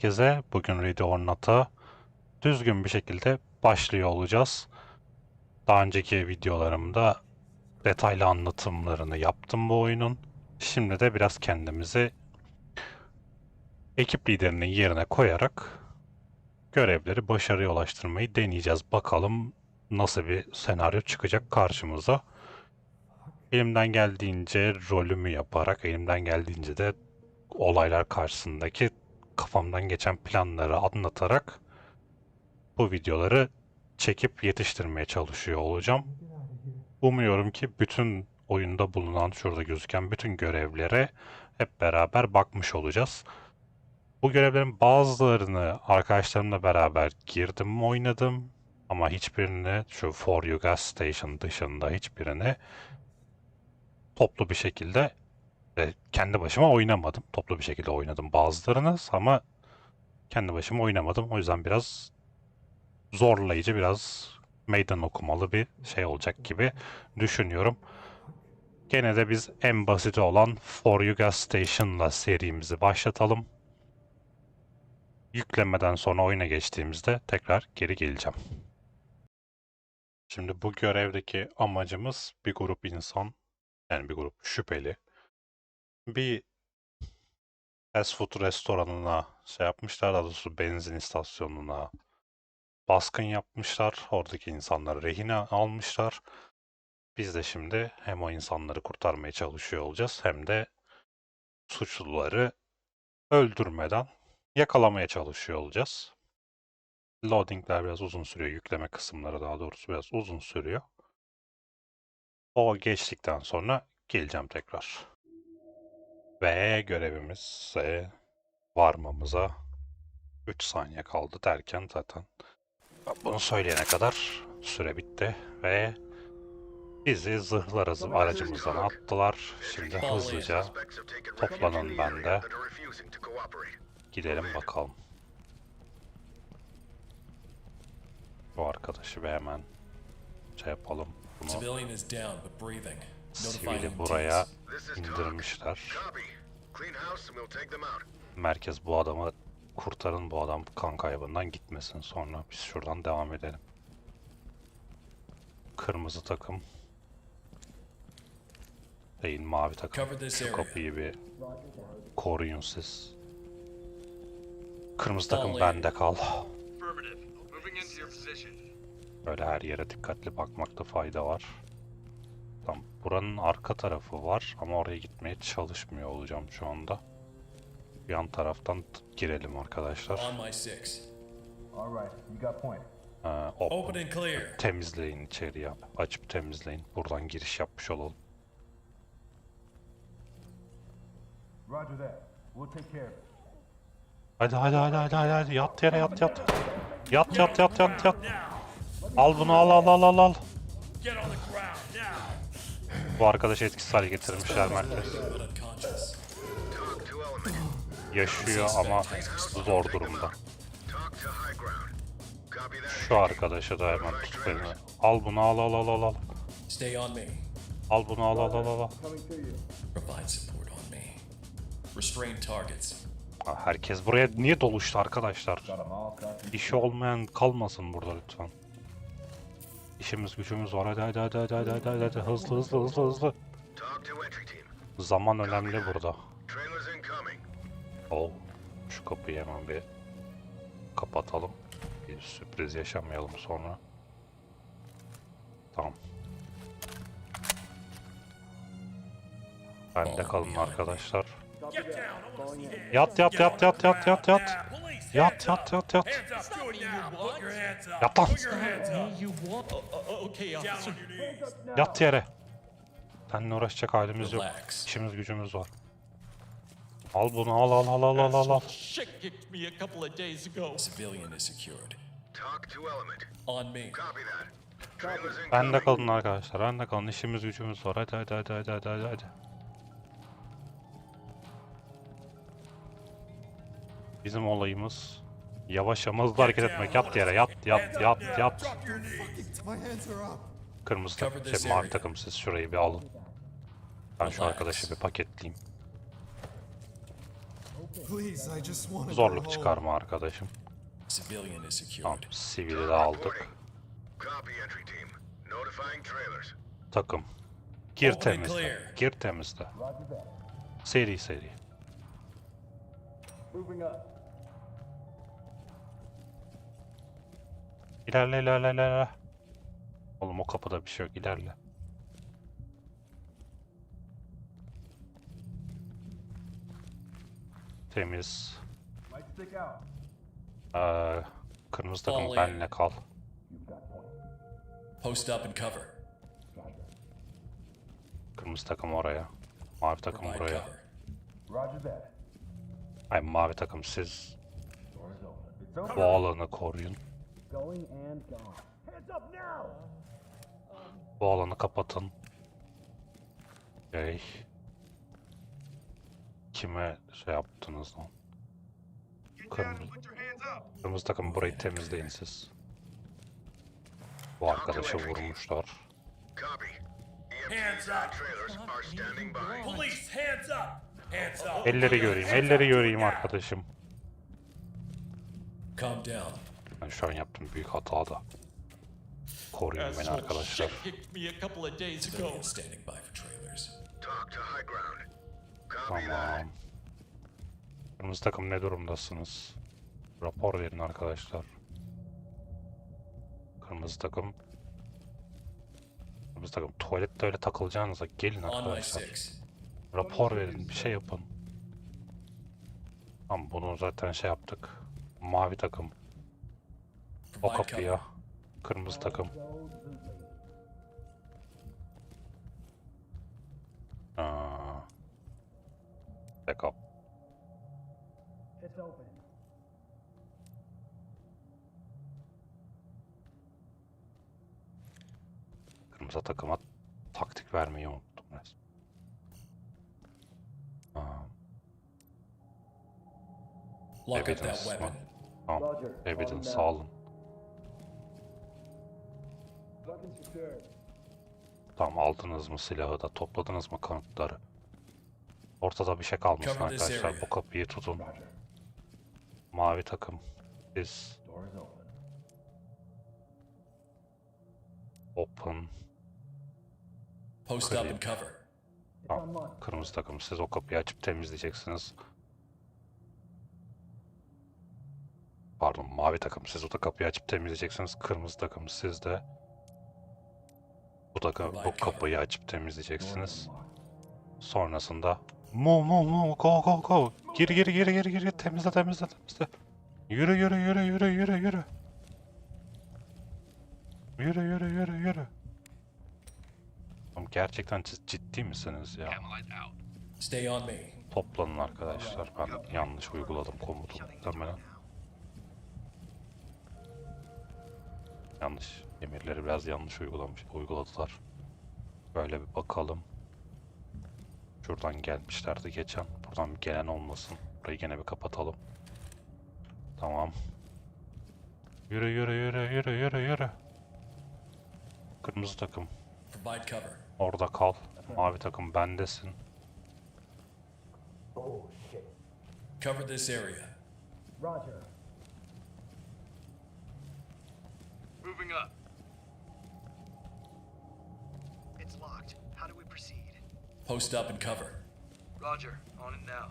herkese. Bugün Ready or Not'a düzgün bir şekilde başlıyor olacağız. Daha önceki videolarımda detaylı anlatımlarını yaptım bu oyunun. Şimdi de biraz kendimizi ekip liderinin yerine koyarak görevleri başarıya ulaştırmayı deneyeceğiz. Bakalım nasıl bir senaryo çıkacak karşımıza. Elimden geldiğince rolümü yaparak, elimden geldiğince de olaylar karşısındaki kafamdan geçen planları anlatarak bu videoları çekip yetiştirmeye çalışıyor olacağım. Umuyorum ki bütün oyunda bulunan şurada gözüken bütün görevlere hep beraber bakmış olacağız. Bu görevlerin bazılarını arkadaşlarımla beraber girdim oynadım ama hiçbirini şu For You Gas Station dışında hiçbirini toplu bir şekilde kendi başıma oynamadım. Toplu bir şekilde oynadım bazılarını ama kendi başıma oynamadım. O yüzden biraz zorlayıcı, biraz meydan okumalı bir şey olacak gibi düşünüyorum. Gene de biz en basiti olan For You Gas Station'la serimizi başlatalım. Yüklemeden sonra oyuna geçtiğimizde tekrar geri geleceğim. Şimdi bu görevdeki amacımız bir grup insan, yani bir grup şüpheli, bir fast food restoranına şey yapmışlar, daha doğrusu benzin istasyonuna baskın yapmışlar. Oradaki insanları rehine almışlar. Biz de şimdi hem o insanları kurtarmaya çalışıyor olacağız hem de suçluları öldürmeden yakalamaya çalışıyor olacağız. Loadingler biraz uzun sürüyor. Yükleme kısımları daha doğrusu biraz uzun sürüyor. O geçtikten sonra geleceğim tekrar. Ve görevimize varmamıza 3 saniye kaldı derken zaten bunu söyleyene kadar süre bitti ve bizi zırhlar aracımızdan attılar. Şimdi hızlıca toplanın bende. Gidelim bakalım. Bu arkadaşı bir hemen şey yapalım. Bunu Sivili buraya indirmişler. Merkez bu adamı kurtarın bu adam kan kaybından gitmesin sonra biz şuradan devam edelim. Kırmızı takım. Değil mavi takım. Şu kapıyı bir koruyun siz. Kırmızı takım bende kal. Böyle her yere dikkatli bakmakta fayda var. Tamam, buranın arka tarafı var ama oraya gitmeye çalışmıyor olacağım şu anda. Yan taraftan girelim arkadaşlar. Ee, open. Open and clear. Temizleyin içeriye. Açıp temizleyin. Buradan giriş yapmış olalım. Roger that. We'll take. Hadi hadi hadi hadi hadi, hadi. yat yere yat yat. Yat yat yat yat yat. Al bunu al al al al al. Bu arkadaşı etkisiz hale getirmişler merkez. Yaşıyor ama zor durumda. Şu arkadaşı da hemen tut beni. Al bunu al al al al al. Al bunu al al al al. Herkes buraya niye doluştu arkadaşlar? İşi olmayan kalmasın burada lütfen. İşimiz gücümüz var. Hadi hadi hadi hadi hadi hadi hadi, hadi. hızlı hızlı hızlı hızlı. Talk to entry team. Zaman önemli burada. Trailers incoming. Oh, şu kapıyı hemen bir kapatalım. Bir sürpriz yaşamayalım sonra. Tamam. Bende kalın arkadaşlar. Yat yat yat yat yat yat yat. Yat yat yat yat. Hands up. Do it now. Put your hands up. Yat lan. On your knees. Yat yere. Seninle uğraşacak halimiz yok. İşimiz gücümüz var. Al bunu al al al al al al incoming. Bende kalın arkadaşlar. Bende kalın. İşimiz gücümüz var. Hadi hadi hadi hadi hadi hadi. Bizim olayımız yavaş ama hızlı hareket etmek. Yat yere. Yat yat yat yat. Kırmızı takım, şey, mavi takım siz şurayı bir alın. Ben şu arkadaşı bir paketleyeyim. Zorluk çıkarma arkadaşım. Tamam, sivili de aldık. Takım. Gir temizle. Gir temizle. Seri seri. Moving up. İlerle ilerle ilerle. Oğlum o kapıda bir şey yok. İlerle. Temiz. Light stick out. Ee, kırmızı takım benle kal. Post up and cover. Kırmızı takım oraya. Mavi takım buraya. Roger that. Ay mavi takım siz bu alanı koruyun. Going and gone. Hands up now! Bu alanı kapatın. Şey. Kime şey yaptınız lan? Kırmızı, kırmızı takım burayı temizleyin siz. Bu arkadaşı vurmuşlar. Hands EMTs up. and trailers are standing by. Police, hands up! Elleri göreyim, elleri göreyim arkadaşım. Calm down. Ben şu an yaptığım büyük hata da. Koruyun beni arkadaşlar. Tamam. Kırmızı takım ne durumdasınız? Rapor verin arkadaşlar. Kırmızı takım. Kırmızı takım tuvalette öyle takılacağınıza gelin arkadaşlar. Rapor verin bir şey yapın. Tamam bunu zaten şey yaptık. Mavi takım. O kapıya. Kırmızı takım. Aa. It's open. Kırmızı takıma taktik vermeyi unuttum resmen. Aa, Lock up that weapon. Tamam. Roger. Evidence sağ olun. Tamam aldınız mı silahı da topladınız mı kanıtları? Ortada bir şey this arkadaşlar. Bu kapıyı tutun. Mavi takım. Open. open. Post up and cover. Tamam. Kırmızı takım siz o kapıyı açıp temizleyeceksiniz. Pardon mavi takım siz o da kapıyı açıp temizleyeceksiniz. Kırmızı takım siz de bu takım bu kapıyı açıp temizleyeceksiniz. Sonrasında mu mu mu go go go gir gir gir gir gir temizle temizle temizle. Yürü yürü yürü yürü yürü yürü. Yürü yürü yürü yürü. Oğlum gerçekten siz ciddi misiniz ya? Stay on me. Toplanın arkadaşlar. Ben yanlış uyguladım komutu muhtemelen. Yanlış. Emirleri biraz yanlış uygulamış, uyguladılar. Böyle bir bakalım. Şuradan gelmişlerdi geçen. Buradan bir gelen olmasın. Burayı gene bir kapatalım. Tamam. Yürü yürü yürü yürü yürü yürü. Kırmızı takım. Orada kal. Mavi takım bendesin. Oh shit. Cover this area. Roger. Moving up. It's locked. How do we proceed? Post up and cover. Roger. On it now.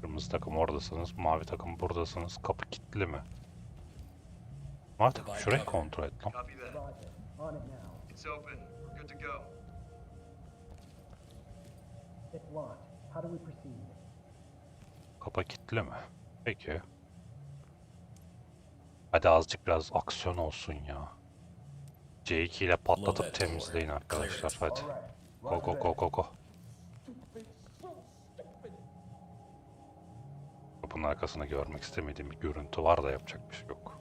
Kırmızı takım oradasınız. Mavi takım buradasınız. Kapı kilitli mi? Mavi takım şurayı kontrol et lan. Copy that. It's open. We're good to go. It's locked. How do we proceed? Kapı kilitli mi? Peki. Hadi azıcık biraz aksiyon olsun ya. C2 ile patlatıp temizleyin arkadaşlar hadi. Go go go go go. Kapının arkasını görmek istemediğim bir görüntü var da yapacak bir şey yok.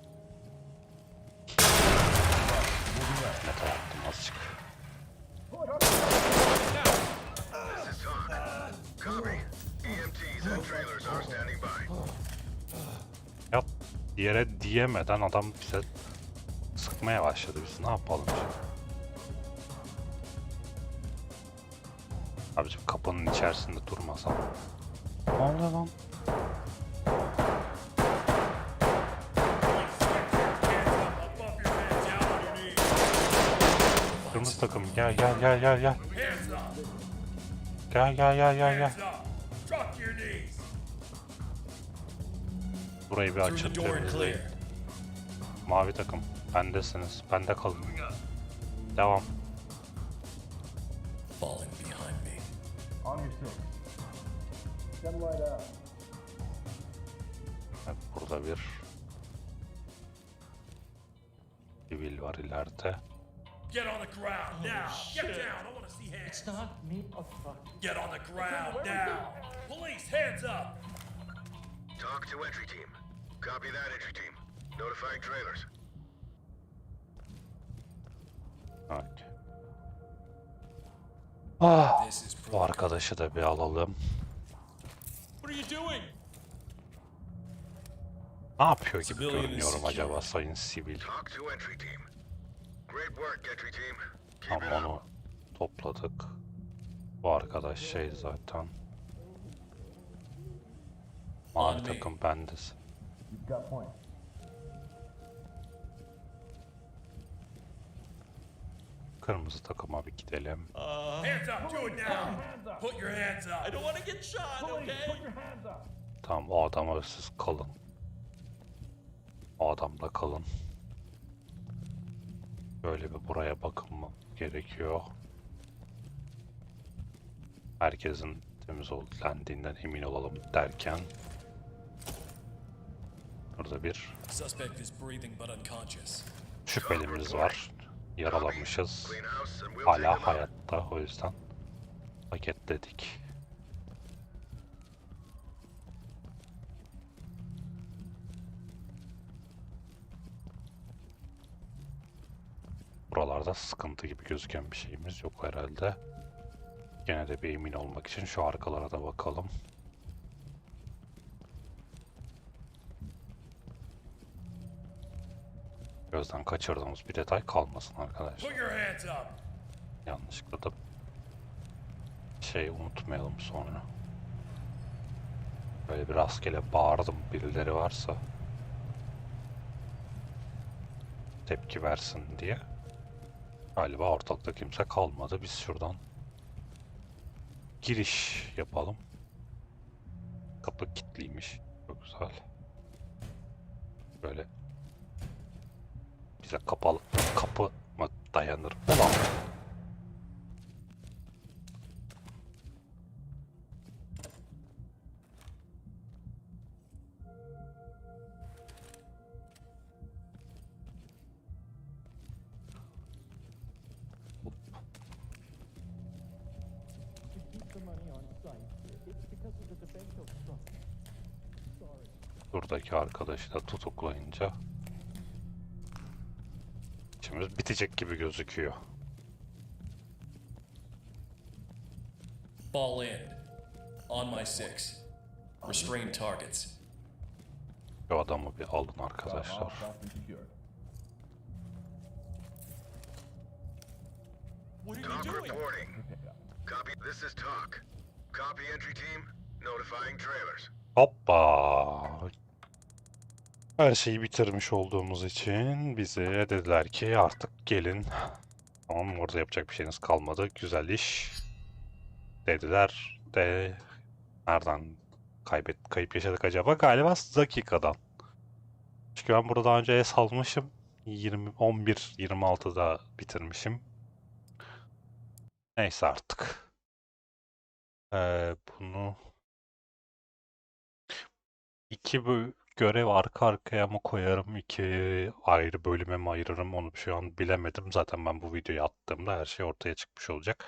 Ne yaptım azıcık. Copy. EMTs and trailers are standing by. Yere diyemeden adam bize sıkmaya başladı. Biz ne yapalım şimdi? Abicim kapının içerisinde durmasam. Ne oluyor lan? Kırmızı takım gel gel gel gel gel. Gel gel gel gel gel. Burayı bir açın temizleyin. Mavi takım bendesiniz. Bende kalın. Devam. Falling behind me. On your six. Send light out. Evet, burada bir sivil var ileride. Get on the ground now. Get down. I want to see hands. It's not me. Oh, fuck. Get on the ground now. Police, hands up. Talk to entry team. Copy that, entry team. Notifying trailers. Evet. Ah, This is bu arkadaşı da bir alalım. What are you doing? Ne yapıyor gibi görünüyorum acaba sayın sivil. Talk to entry team. Great work, entry team. Keep Tam onu topladık. Bu arkadaş şey zaten. Mavi takım bendesin. You've got point. Kırmızı takıma bir gidelim. Uh, Hands up. Do it now. Put your hands I up. don't want to get shot, okay? Put your hands up. Tamam o adama siz kalın. O adamda kalın. Böyle bir buraya bakınma gerekiyor. Herkesin temiz olduğundan emin olalım derken burada bir şüphelimiz var. Yaralanmışız. Hala hayatta o yüzden paketledik. Buralarda sıkıntı gibi gözüken bir şeyimiz yok herhalde. Gene de bir emin olmak için şu arkalara da bakalım. Gözden kaçırdığımız bir detay kalmasın arkadaşlar. Yanlışlıkla da şey unutmayalım sonra. Böyle bir rastgele bağırdım birileri varsa tepki versin diye. Galiba ortalıkta kimse kalmadı. Biz şuradan giriş yapalım. Kapı kilitliymiş. Çok güzel. Böyle bize kapalı kapı mı dayanır? Ulan Buradaki arkadaşı da tutuklayınca işimiz bitecek gibi gözüküyor. Fall in. On my six. Restrain targets. Şu adamı bir alın arkadaşlar. Talk doing? reporting. Copy. This is talk. Copy, entry team. Notifying trailers. Hoppa. Her şeyi bitirmiş olduğumuz için bize dediler ki artık gelin. Tamam orada yapacak bir şeyiniz kalmadı. Güzel iş. Dediler de nereden kaybet kayıp yaşadık acaba? Galiba dakikadan. Çünkü ben burada daha önce es almışım. 20 11 26'da bitirmişim. Neyse artık. Ee, bunu İki bö- görev arka arkaya mı koyarım, iki ayrı bölüme mi ayırırım onu şu an bilemedim. Zaten ben bu videoyu attığımda her şey ortaya çıkmış olacak.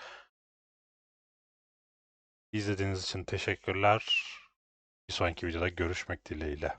İzlediğiniz için teşekkürler. Bir sonraki videoda görüşmek dileğiyle.